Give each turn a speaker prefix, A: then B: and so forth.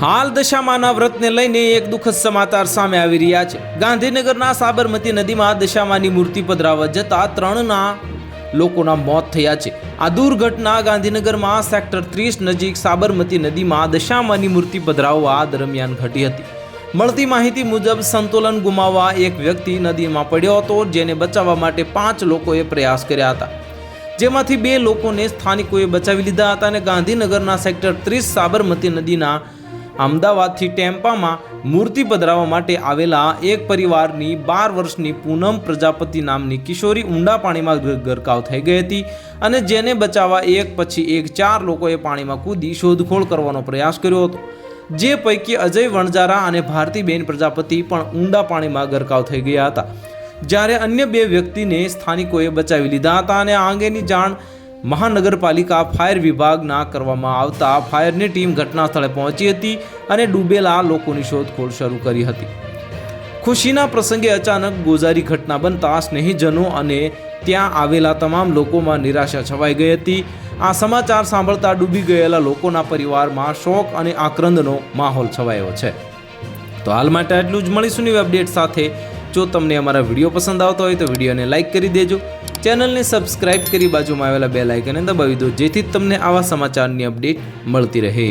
A: હાલ દશામાના વ્રતને લઈને એક દુઃખદ સમાચાર સામે આવી રહ્યા છે. ગાંધીનગરના સાબરમતી નદીમાં દશામાની મૂર્તિ પધરાવવા જતા ત્રણના લોકોના મોત થયા છે. આ દુર્ઘટના ગાંધીનગરમાં સેક્ટર ત્રીસ નજીક સાબરમતી નદીમાં દશામાની મૂર્તિ પધરાવવા દરમિયાન ઘટી હતી. મળતી માહિતી મુજબ સંતુલન ગુમાવવા એક વ્યક્તિ નદીમાં પડ્યો હતો, જેને બચાવવા માટે પાંચ લોકોએ પ્રયાસ કર્યા હતા. જેમાંથી બે લોકોને સ્થાનિકોએ બચાવી લીધા હતા અને ગાંધીનગરના સેક્ટર ત્રીસ સાબરમતી નદીના અમદાવાદથી ટેમ્પામાં મૂર્તિ પધરાવવા માટે આવેલા એક પરિવારની બાર વર્ષની પૂનમ પ્રજાપતિ નામની કિશોરી ઊંડા પાણીમાં ગરકાવ થઈ ગઈ હતી અને જેને બચાવવા એક પછી એક ચાર લોકોએ પાણીમાં કૂદી શોધખોળ કરવાનો પ્રયાસ કર્યો હતો. જે પૈકી અજય વણજારા અને ભારતીબેન પ્રજાપતિ પણ ઊંડા પાણીમાં ગરકાવ થઈ ગયા હતા. જ્યારે અન્ય બે વ્યક્તિને સ્થાનિકોએ બચાવી લીધા હતા અને આ અંગેની જાણ મહાનગરપાલિકા ફાયર વિભાગના કરવામાં આવતા ફાયરની ટીમ ઘટના સ્થળે પહોંચી હતી અને ડૂબેલા લોકોની શોધખોળ શરૂ કરી હતી. ખુશીના પ્રસંગે અચાનક ગોઝારી ઘટના બનતા સ્નેહીજનો અને ત્યાં આવેલા તમામ લોકોમાં નિરાશા છવાઈ ગઈ હતી. આ સમાચાર સાંભળતા ડૂબી ગયેલા લોકોના પરિવારમાં શોક અને આક્રંદનો માહોલ છવાયો છે. તો હાલ માટે આટલું જ મળીશું ન્યૂ અપડેટ સાથે. જો તમને અમારા વીડિયો પસંદ આવતો હોય તો વિડીયોને લાઇક કરી દેજો. ચેનલને સબસ્ક્રાઇબ કરી બાજુમાં આવેલા બે લાઇકને દબાવી દો, જેથી તમને આવા સમાચારની અપડેટ મળતી રહે.